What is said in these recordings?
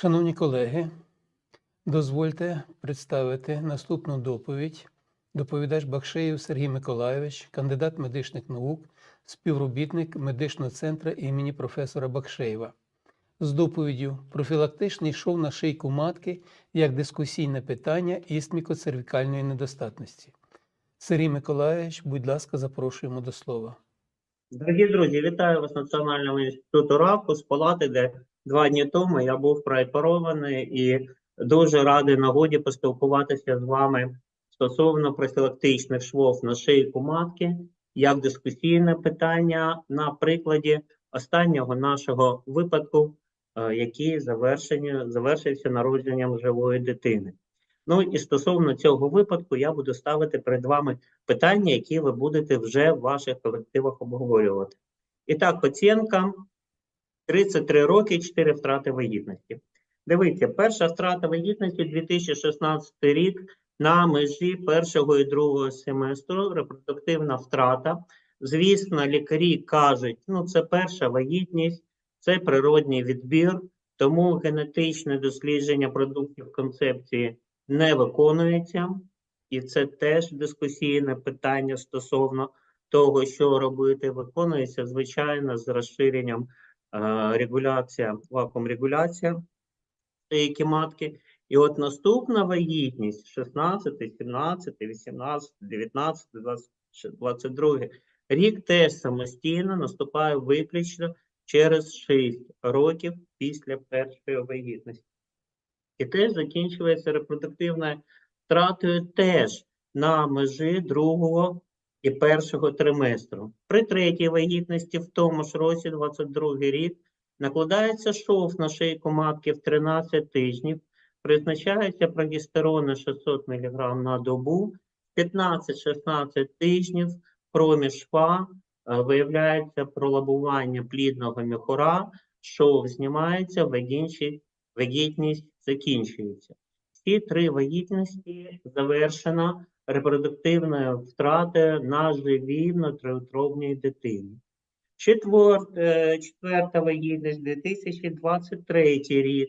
Шановні колеги, дозвольте представити наступну доповідь. Доповідач Бакшеєв Сергій Миколайович, кандидат медичних наук, співробітник медичного центру імені професора Бакшеєва. З доповіддю профілактичний шов на шийку матки як дискусійне питання істміко-цервікальної недостатності. Сергій Миколайович, будь ласка, запрошуємо до слова. Дорогі друзі, вітаю вас Національного інституту раку з палати, де два дні тому я був прооперований і дуже радий нагоді поспілкуватися з вами стосовно профілактичних швов на шийку матки, як дискусійне питання на прикладі останнього нашого випадку, е, який завершився народженням живої дитини. Ну і стосовно цього випадку я буду ставити перед вами питання, які ви будете вже в ваших колективах обговорювати. І так, пацієнтка 33 роки, 4 втрати вагітності. Дивіться, перша втрата вагітності 2016 рік на межі першого і другого семестру, репродуктивна втрата. Звісно, лікарі кажуть, ну це перша вагітність, це природній відбір, тому генетичне дослідження продуктів концепції не виконується. І це теж дискусійне питання стосовно того, що робити, виконується, звичайно, з розширенням е, регуляція, вакуум-регуляція деякі матки. І от наступна вагітність 16, 17, 18, 19, 20, 22 рік теж самостійно наступає виключно через 6 років після першої вагітності. І теж закінчується репродуктивною втратою теж на межі другого і першого триместру. При третій вагітності в тому ж році, 22 рік, накладається шов на шийку матки в 13 тижнів, призначається прогестерони 600 мг на добу, 15-16 тижнів проміж шва е, виявляється пролабування плідного міхура, шов знімається, вагітність закінчується. Всі три вагітності завершено репродуктивною втратою на живій внутріутробній дитині. Четвер, е, четверта вагітність 2023 рік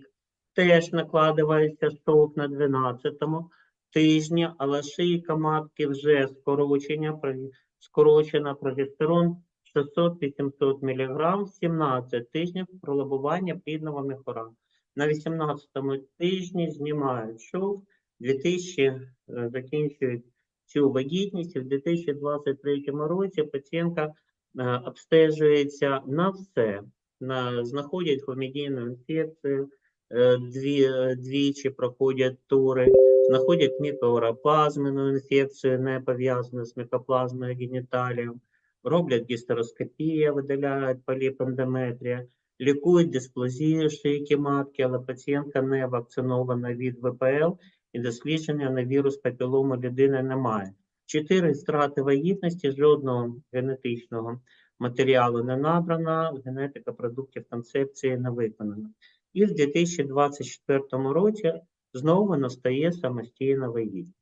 теж накладається шов на 12-му тижні, але шийка матки вже скорочення, про- скорочена прогестерон 600-800 мг, 17 тижнів пролабування плідного міхура. На 18-му тижні знімають шов, 2000 е, закінчують цю вагітність. В 2023 році пацієнтка е, обстежується на все. На, знаходять хламідійну інфекцію, е, дві, двічі проходять тури, знаходять мікоуропазмену інфекцію, не пов'язану з мікоплазмою геніталієм, роблять гістероскопію, видаляють поліпендометрія, лікують дисплазію шийки матки, але пацієнтка не вакцинована від ВПЛ і дослідження на вірус папілому людини немає. Чотири втрати вагітності, жодного генетичного матеріалу не набрано, генетика продуктів концепції не виконана. І в 2024 році знову настає самостійна вагітність.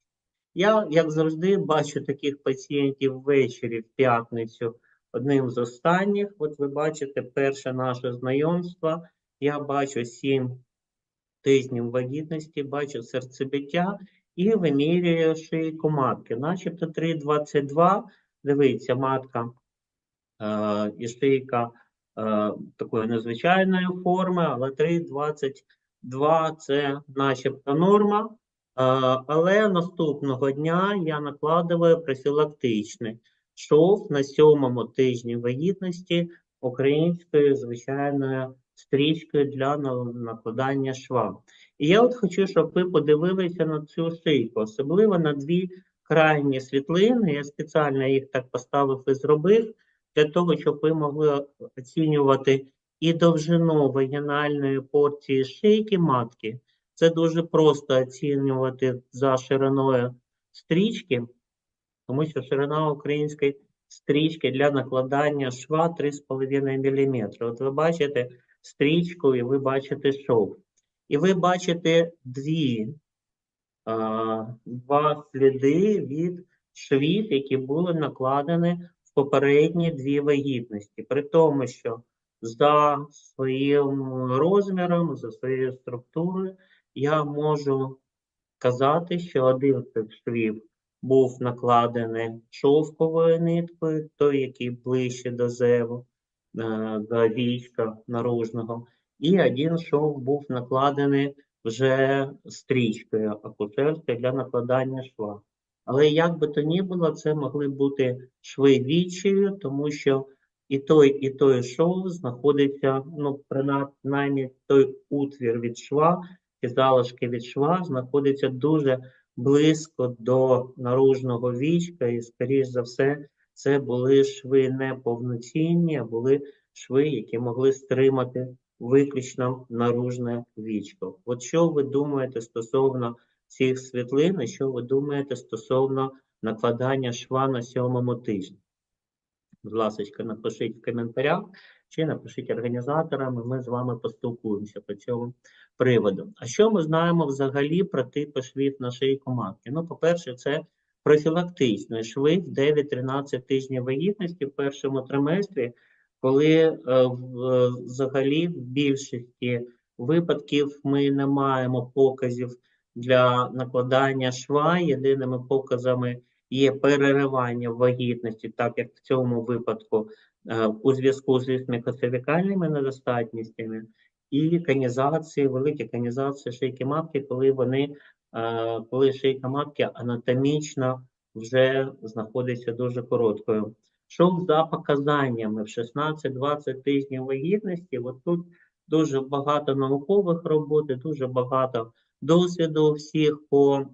Я, як завжди, бачу таких пацієнтів ввечері в п'ятницю одним з останніх. От ви бачите перше наше знайомство. Я бачу 7 тижнів вагітності, бачу серцебиття і вимірюю шийку матки. Начебто 3,22. Дивіться, матка е, і шийка е, такої незвичайної форми, але 3,22 це начебто норма. Е, але наступного дня я накладаю профілактичний шов на сьомому тижні вагітності українською звичайною стрічкою для накладання шва. І я от хочу, щоб ви подивилися на цю шийку, особливо на дві крайні світлини. Я спеціально їх так поставив і зробив, для того, щоб ви могли оцінювати і довжину вагінальної порції шийки матки. Це дуже просто оцінювати за шириною стрічки, тому що ширина української стрічки для накладання шва 3,5 мм. От ви бачите стрічку і ви бачите шов. І ви бачите дві, а, два сліди від швів, які були накладені в попередні дві вагітності. При тому, що за своїм розміром, за своєю структурою, я можу казати, що один з цих швів був накладений шовковою ниткою, той, який ближче до зеву, до війська наружного, і один шов був накладений вже стрічкою акушерською для накладання шва. Але як би то ні було, це могли бути шви відчаю, тому що і той, і той шов знаходиться, ну, принаймні той утвір від шва, ті залишки від шва знаходяться дуже близько до наружного вічка, і, скоріш за все, це були шви не повноцінні, а були шви, які могли стримати виключно наружне вічко. От що ви думаєте стосовно цих світлин, і що ви думаєте стосовно накладання шва на сьомому тижні? Будь ласка, напишіть в коментарях чи напишіть організаторам, і ми з вами поспілкуємося по цьому приводу. А що ми знаємо взагалі про типи швів на шийку матки? Ну, по-перше, це профілактичний шви в 9-13 тижнів вагітності в першому триместрі, коли е, взагалі в більшості випадків ми не маємо показів для накладання шва. Єдиними показами є переривання вагітності, так як в цьому випадку е, у зв'язку з лісмікоцевікальними недостатністями, і канізації, великі канізації шийки матки, коли вони, коли шийка матки анатомічно вже знаходиться дуже короткою. Що за показаннями в 16-20 тижнів вагітності, от тут дуже багато наукових робот, дуже багато досвіду всіх по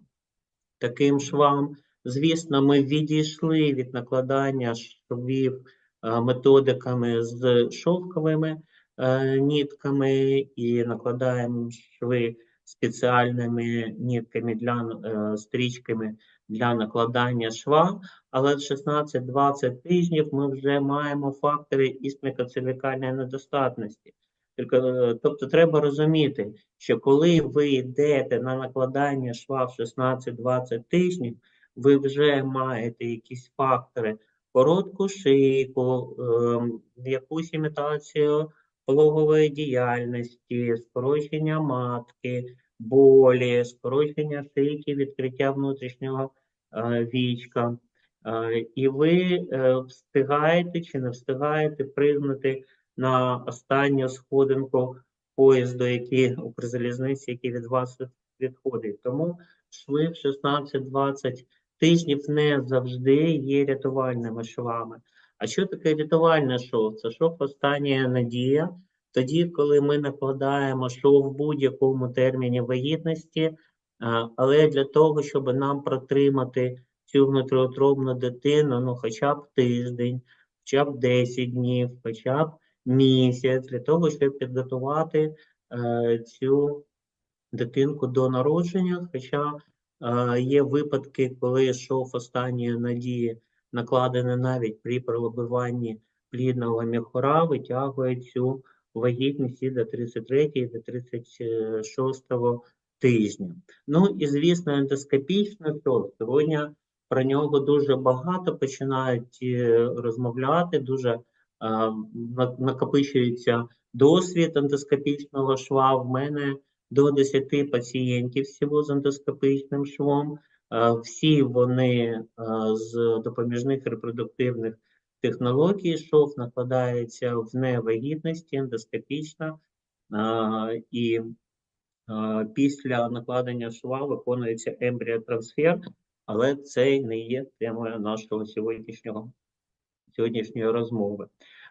таким швам. Звісно, ми відійшли від накладання швів методиками з шовковими е, нітками і накладаємо шви спеціальними нітками для е, стрічками для накладання шва. Але в 16-20 тижнів ми вже маємо фактори істмікоцевікальної недостатності. Е, Тобто треба розуміти, що коли ви йдете на накладання шва в 16-20 тижнів, ви вже маєте якісь фактори, коротку шийку, ем, якусь імітацію пологової діяльності, скорочення матки, болі, скорочення шийки, відкриття внутрішнього е, вічка. Е, І ви е, встигаєте чи не встигаєте пригнути на останню сходинку поїзду, який Укрзалізниці, який від вас відходить. Тому шви в 16-20 тижнів не завжди є рятувальними швами. А що таке рятувальне шов? Це шов остання надія. Тоді, коли ми накладаємо шов в будь-якому терміні вагітності, але для того, щоб нам протримати цю внутріутробну дитину, ну хоча б тиждень, хоча б 10 днів, хоча б місяць, для того, щоб підготувати е, цю дитинку до народження. Хоча е, є випадки, коли шов останньої надії накладений навіть при пробиванні плідного міхура, витягує цю вагітність і до 33 і до 36 тижня. Ну і звісно, ендоскопічний шов. Сьогодні про нього дуже багато починають е, розмовляти, дуже е, накопичується досвід ендоскопічного шва. В мене до 10 пацієнтів всього з ендоскопічним швом. Е, Всі вони з допоміжних репродуктивних технологій. Шов накладається в невагітності ендоскопічно, і після накладення шва виконується ембріотрансфер, але це не є темою нашого сьогоднішнього сьогоднішньої розмови.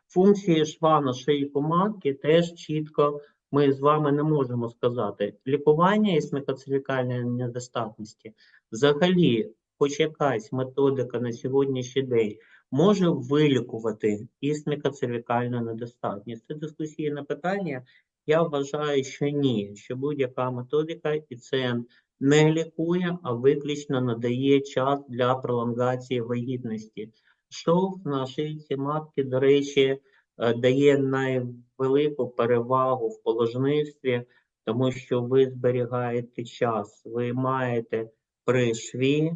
Функції шва на шийку матки теж чітко ми з вами не можемо сказати. Лікування ісмикоцелікальної недостатності взагалі, хоч якась методика на сьогоднішній день може вилікувати ісмикоцелікальну недостатність. Це дискусійне питання. Я вважаю, що ні, що будь-яка методика і це не лікує, а виключно надає час для пролонгації вагітності. Шов на шийці матки, до речі, е, дає найвелику перевагу в положництві, тому що ви зберігаєте час. Ви маєте при шві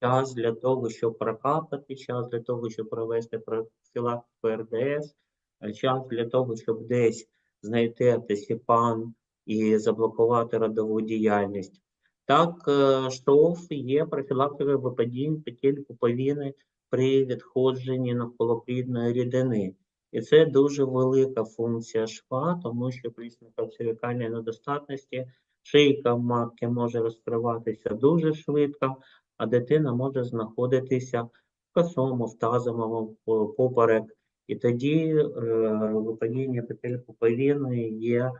час для того, щоб прокапати, час для того, щоб провести профілактику РДС, е, час для того, щоб десь знайти антисіпан і заблокувати родову діяльність. Так, е, шов є профілактикою випадінь петель пуповини при відходженні навколоплідної рідини. І це дуже велика функція шва, тому що при снікоцервікальній недостатності шийка матки може розкриватися дуже швидко, а дитина може знаходитися в косому, в тазовому поперек. І тоді е, випадіння петель пуповини є е,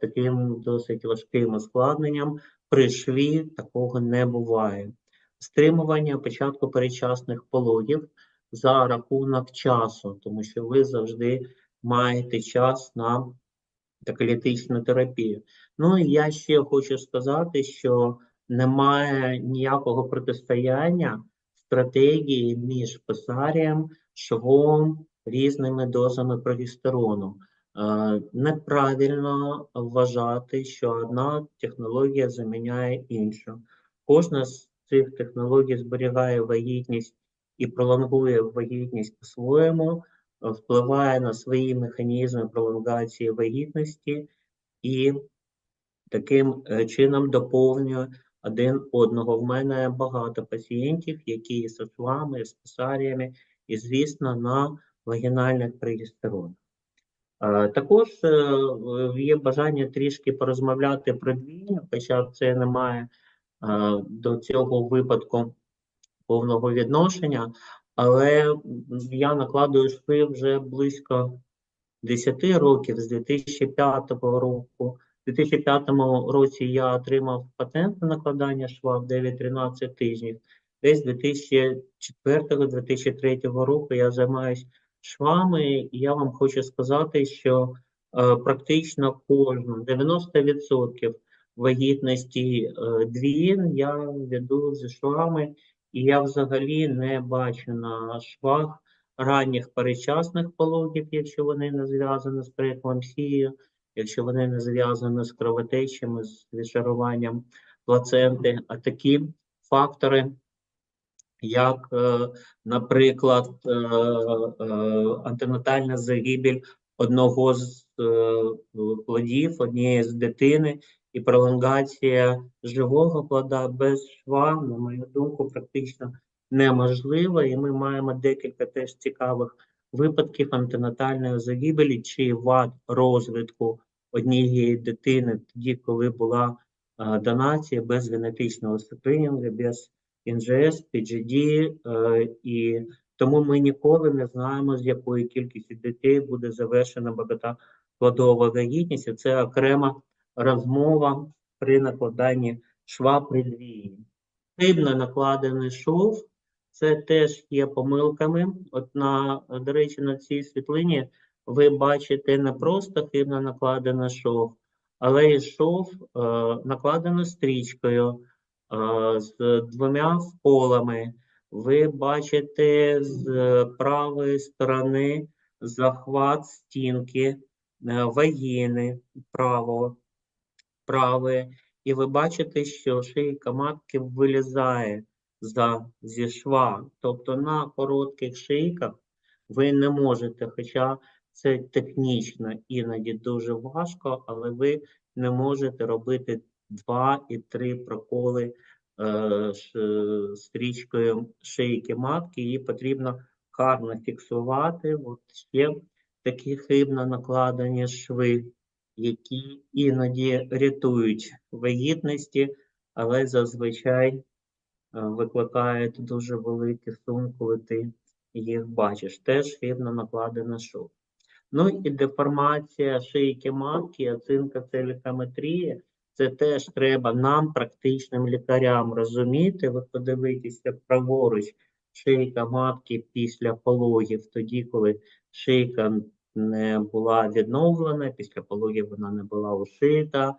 таким досить важким ускладненням. При шві такого не буває. Стримування початку передчасних пологів за рахунок часу, тому що ви завжди маєте час на каталітичну терапію. Ну і я ще хочу сказати, що немає ніякого протистояння стратегії між писарієм, швом, різними дозами прогестерону. Е, Неправильно вважати, що одна технологія заміняє іншу. Кожна з цих технологій зберігає вагітність і пролонгує вагітність по-своєму, впливає на свої механізми пролонгації вагітності і таким е, чином доповнює один одного. В мене багато пацієнтів, які з швами, з писаріями, і, звісно, на вагінальних прогестеронах. Е, Також е, є бажання трішки порозмовляти про двійня, хоча це не має е, до цього випадку повного відношення, але я накладую шви вже близько 10 років з 2005 року. У 2005 році я отримав патент на накладання шва в 9-13 тижнів. Десь з 2004-2003 року я займаюся швами, і я вам хочу сказати, що е, практично кожну 90% вагітності е, двін я веду зі швами, і я взагалі не бачу на швах ранніх передчасних пологів, якщо вони не зв'язані з прееклампсією, якщо вони не зв'язані з кровотечами, з відшаруванням плаценти, а такі фактори, як, е, наприклад, е, е, загибель одного з плодів, однієї з дитини, і пролонгація живого плода без шва, на мою думку, практично неможлива. І ми маємо декілька теж цікавих випадків антенатальної загибелі чи вад розвитку однієї дитини, тоді, коли була донація без генетичного скринінгу, без НЖС, PGD, е, і тому ми ніколи не знаємо, з якої кількості дітей буде завершена багатоплодова вагітність. Це окрема розмова при накладанні шва при двійні. Хибно накладений шов, це теж є помилками. От на, до речі, на цій світлині ви бачите не просто хибно накладений шов, але і шов е, накладено стрічкою е, з двома вколами. Ви бачите з правої сторони захват стінки е, вагіни правого, правої, і ви бачите, що шийка матки вилізає за, зі шва. Тобто на коротких шийках ви не можете, хоча це технічно іноді дуже важко, але ви не можете робити два і три проколи е, ш- стрічкою шийки матки. Її потрібно гарно фіксувати. От ще такі хибно накладені шви, які іноді рятують вагітності, але зазвичай е, викликають дуже великий сум, коли ти їх бачиш. Теж хибно накладена шов. Ну і деформація шийки матки, оцінка целікаметрії, це теж треба нам, практичним лікарям, розуміти. Ви подивитеся праворуч шийка матки після пологів, тоді, коли шийка не була відновлена, після пологів вона не була ушита,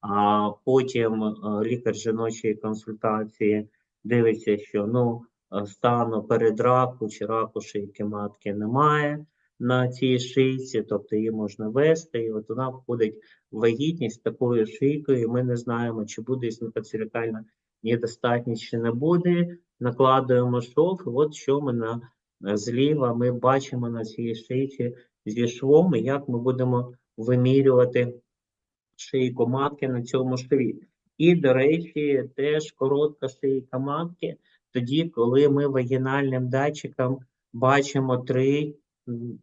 а потім е, лікар жіночої консультації дивиться, що ну, е, стану перед раку чи раку шийки матки немає на цій шийці, тобто її можна вести, і от вона входить в вагітність такою шийкою, ми не знаємо, чи буде існопоцерикальна недостатність, чи не буде. Накладуємо шов, і от що ми на е, зліва ми бачимо на цій шийці зі швом, і як ми будемо вимірювати шийку матки на цьому шві. І, до речі, теж коротка шийка матки, тоді, коли ми вагінальним датчиком бачимо 3, м,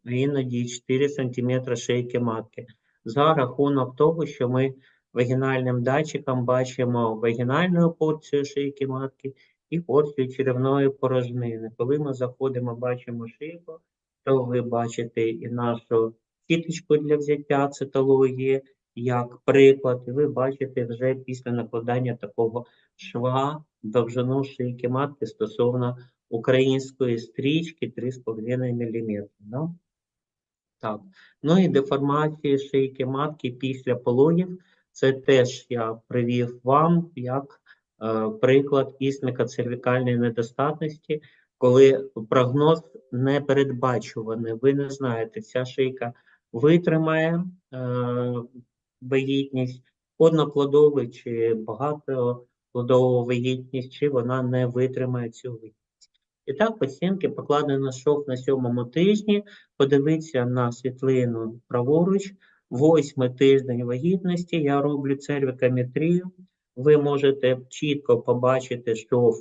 іноді 4 см шийки матки. За рахунок того, що ми вагінальним датчиком бачимо вагінальну порцію шийки матки і порцію черевної порожнини. Коли ми заходимо, бачимо шийку, то ви бачите і нашу сіточку для взяття цитології, як приклад, і ви бачите вже після накладання такого шва довжину шийки матки стосовно української стрічки 3,5 мм. Да? Так. Ну і деформації шийки матки після пологів. Це теж я привів вам як е, приклад ісміко-цервікальної недостатності, коли прогноз непередбачуваний. Ви не знаєте, ця шийка витримає е, вагітність одноплодову чи багатоплодову вагітність, чи вона не витримає цю вагітність. І так, пацієнтки покладено шов на сьомому тижні, подивіться на світлину праворуч, восьмий тиждень вагітності, я роблю цервікометрію, ви можете чітко побачити шов,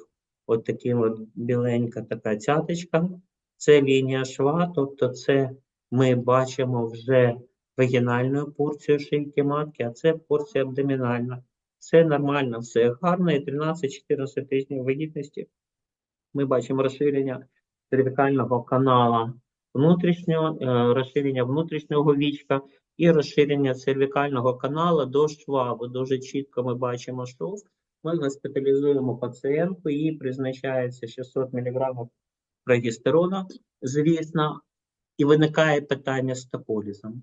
от таким от біленька така цяточка, це лінія шва, тобто це ми бачимо вже вагінальну порцію шийки матки, а це порція абдомінальна. Все нормально, все гарно, і 13-14 тижнів вагітності ми бачимо розширення цервікального канала внутрішнього, е, розширення внутрішнього вічка і розширення цервікального канала до шва. Бо дуже чітко ми бачимо шов. Ми госпіталізуємо пацієнтку, їй призначається 600 мг прогестерону, звісно, і виникає питання з тополізом.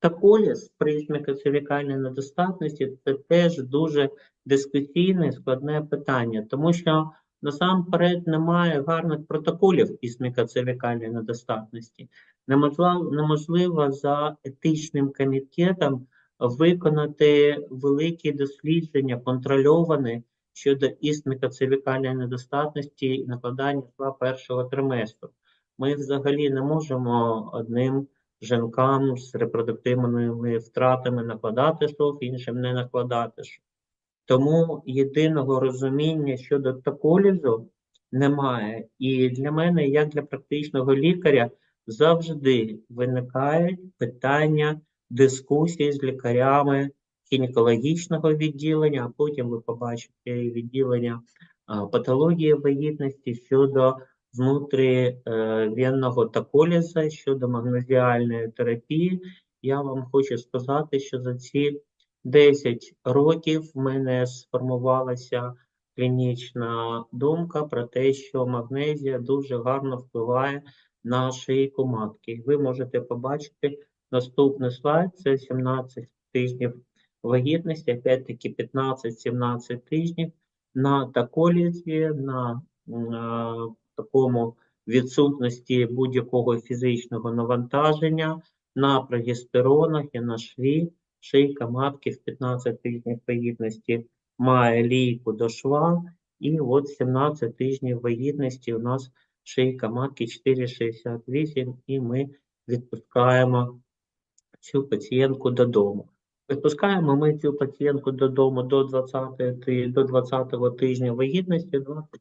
Тополіз при ісмікоцервікальній недостатності це теж дуже дискусійне складне питання, тому що насамперед немає гарних протоколів ісмікоцервікальної недостатності. Неможливо, неможливо за етичним комітетом виконати великі дослідження, контрольовані щодо ісмікоцервікальної недостатності і накладання шва першого триместру. Ми взагалі не можемо одним жінкам з репродуктивними втратами накладати шов, іншим не накладати шов. Тому єдиного розуміння щодо токолізу немає. І для мене, як для практичного лікаря, завжди виникають питання дискусії з лікарями гінекологічного відділення, а потім ви побачите відділення патології вагітності щодо внутрівенного токоліза, щодо магнезіальної терапії. Я вам хочу сказати, що за ці 10 років в мене сформувалася клінічна думка про те, що магнезія дуже гарно впливає на шийку матки. Ви можете побачити наступний слайд, це 17 тижнів вагітності, опять-таки 15-17 тижнів на таколізі, на, на такому відсутності будь-якого фізичного навантаження, на прогестеронах і на шві. Шийка матки в 15 тижнів вагітності має лійку до шва, і от 17 тижнів вагітності у нас шийка матки 4,68, і ми відпускаємо цю пацієнтку додому. Відпускаємо ми цю пацієнтку додому до 20, до 20 тижня вагітності, 20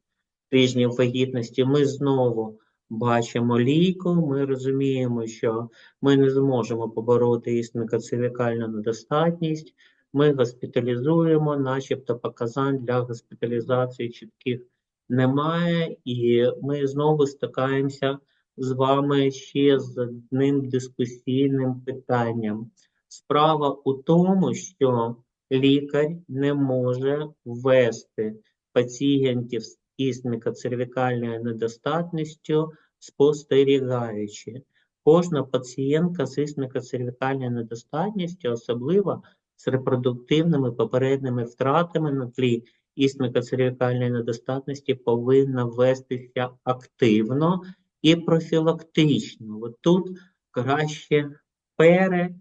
тижнів вагітності. Ми знову бачимо лійку, ми розуміємо, що ми не зможемо побороти ісмікоцервікальну недостатність. Ми госпіталізуємо, начебто показань для госпіталізації чітких немає, і ми знову стикаємося з вами ще з одним дискусійним питанням. Справа у тому, що лікар не може ввести пацієнтів з ісмікоцервікальною недостатністю спостерігаючи. Кожна пацієнтка з ісмікоцервікальною недостатністю, особливо з репродуктивними попередніми втратами на тлі ісмікоцервікальної недостатності, повинна вестися активно і профілактично. От тут краще пере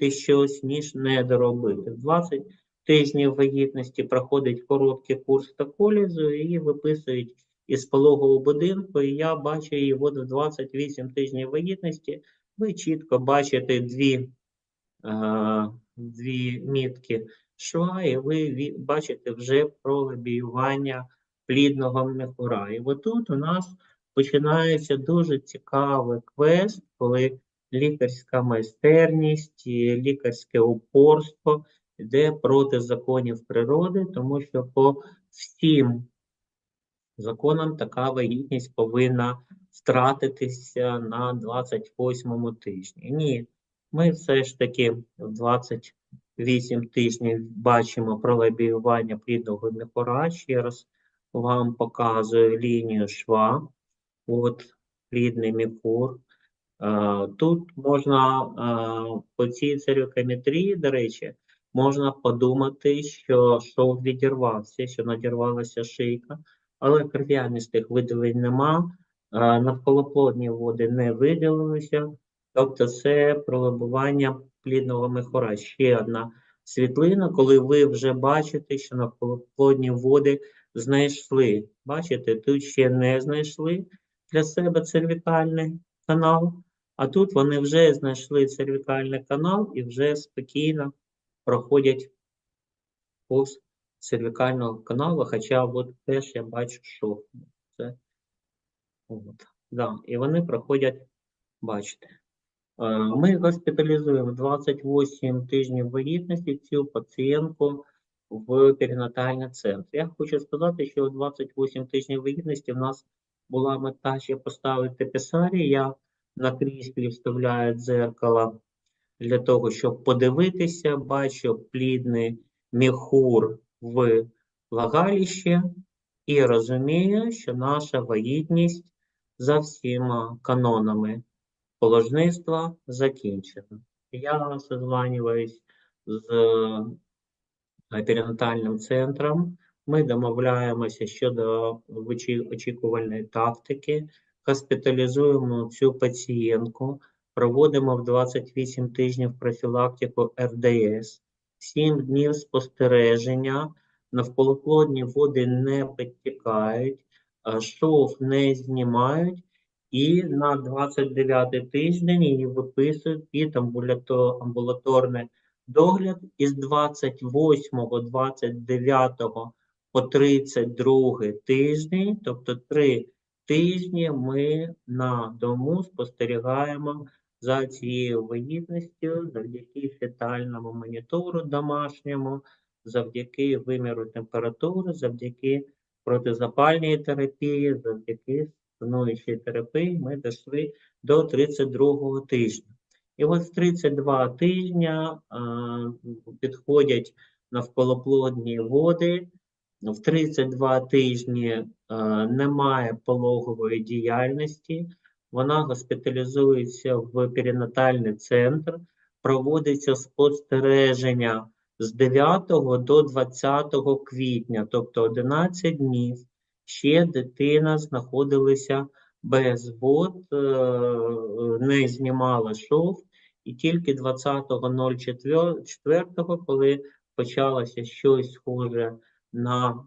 е, щось, ніж не доробити. 20 тижнів вагітності проходить короткий курс токолізу і виписують із пологового будинку, і я бачу її от в 28 тижнів вагітності. Ви чітко бачите дві, е, дві мітки шва, і ви бачите вже пролобіювання плідного міхура. І отут у нас починається дуже цікавий квест, коли лікарська майстерність, лікарське упорство йде проти законів природи, тому що по всім законам така вагітність повинна втратитися на 28-му тижні. Ні, ми все ж таки в 28 тижнів бачимо пролобіювання плідного міхура. Ще раз вам показую лінію шва. От плідний міхур. Е, Тут можна е, по цій цирюкометрії, до речі, можна подумати, що шов відірвався, що надірвалася шийка, але кров'янистих виділень нема, навколоплодні води не виділилися, тобто це пролобування плідного мехора. Ще одна світлина, коли ви вже бачите, що навколоплодні води знайшли. Бачите, тут ще не знайшли для себе цервікальний канал, а тут вони вже знайшли цервікальний канал і вже спокійно проходять повз цервікального каналу, хоча от теж я бачу шов. Це, от, да, і вони проходять, бачите. Е, Ми госпіталізуємо 28 тижнів вагітності цю пацієнтку в перинатальний центр. Я хочу сказати, що 28 тижнів вагітності в нас була мета ще поставити писарі. Я на кріслі вставляю дзеркало для того, щоб подивитися, бачу плідний міхур в влагалищі і розумію, що наша вагітність за всіма канонами положництва закінчена. Я созванююсь з е, перинатальним центром. Ми домовляємося щодо очікувальної тактики, госпіталізуємо цю пацієнтку, проводимо в 28 тижнів профілактику РДС, 7 днів спостереження, навколоплодні води не підтікають, шов не знімають, і на 29 тиждень її виписують під амбулаторний догляд. Із 28, 29 по 32 тижні, тобто 3 тижні ми на дому спостерігаємо за цією вагітністю завдяки фетальному монітору домашньому, завдяки виміру температури, завдяки протизапальній терапії, завдяки стануючій терапії ми дійшли до 32-го тижня. І от в 32 тижня а, підходять навколоплодні води. В 32 тижні а, немає пологової діяльності. Вона госпіталізується в перинатальний центр, проводиться спостереження з 9 до 20 квітня, тобто 11 днів. Ще дитина знаходилася без вод, е, не знімала шов, і тільки 20.04, коли почалося щось схоже на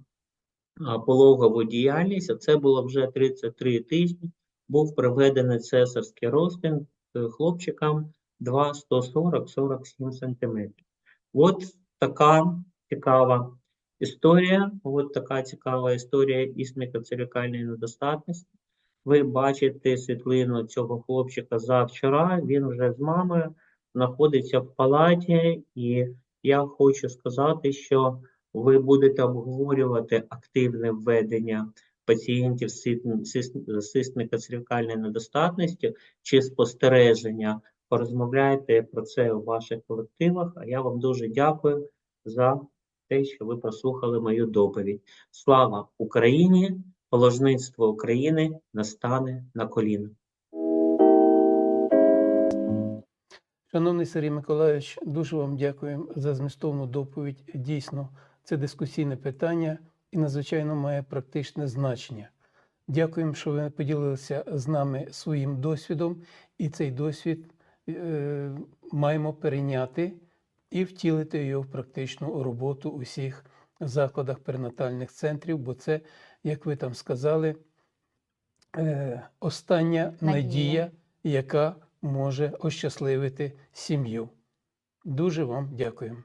пологову діяльність, а це було вже 33 тижні, був проведений цесарський розтин хлопчикам 2,140-47 см. От така цікава історія, от така цікава історія ісмікоцервікальної недостатності. Ви бачите світлину цього хлопчика завчора, він вже з мамою знаходиться в палаті, і я хочу сказати, що ви будете обговорювати активне введення пацієнтів з сит- сис- недостатністю чи спостереження. Порозмовляйте про це у ваших колективах, а я вам дуже дякую за те, що ви прослухали мою доповідь. Слава Україні! Положництво України настане на коліна. Шановний Сергій Миколайович, дуже вам дякую за змістовну доповідь. Дійсно, це дискусійне питання і надзвичайно має практичне значення. Дякуємо, що ви поділилися з нами своїм досвідом, і цей досвід е, маємо перейняти і втілити його в практичну роботу усіх закладах перинатальних центрів, бо це, як ви там сказали, е, остання Надія. надія, яка може ощасливити сім'ю. Дуже вам дякуємо.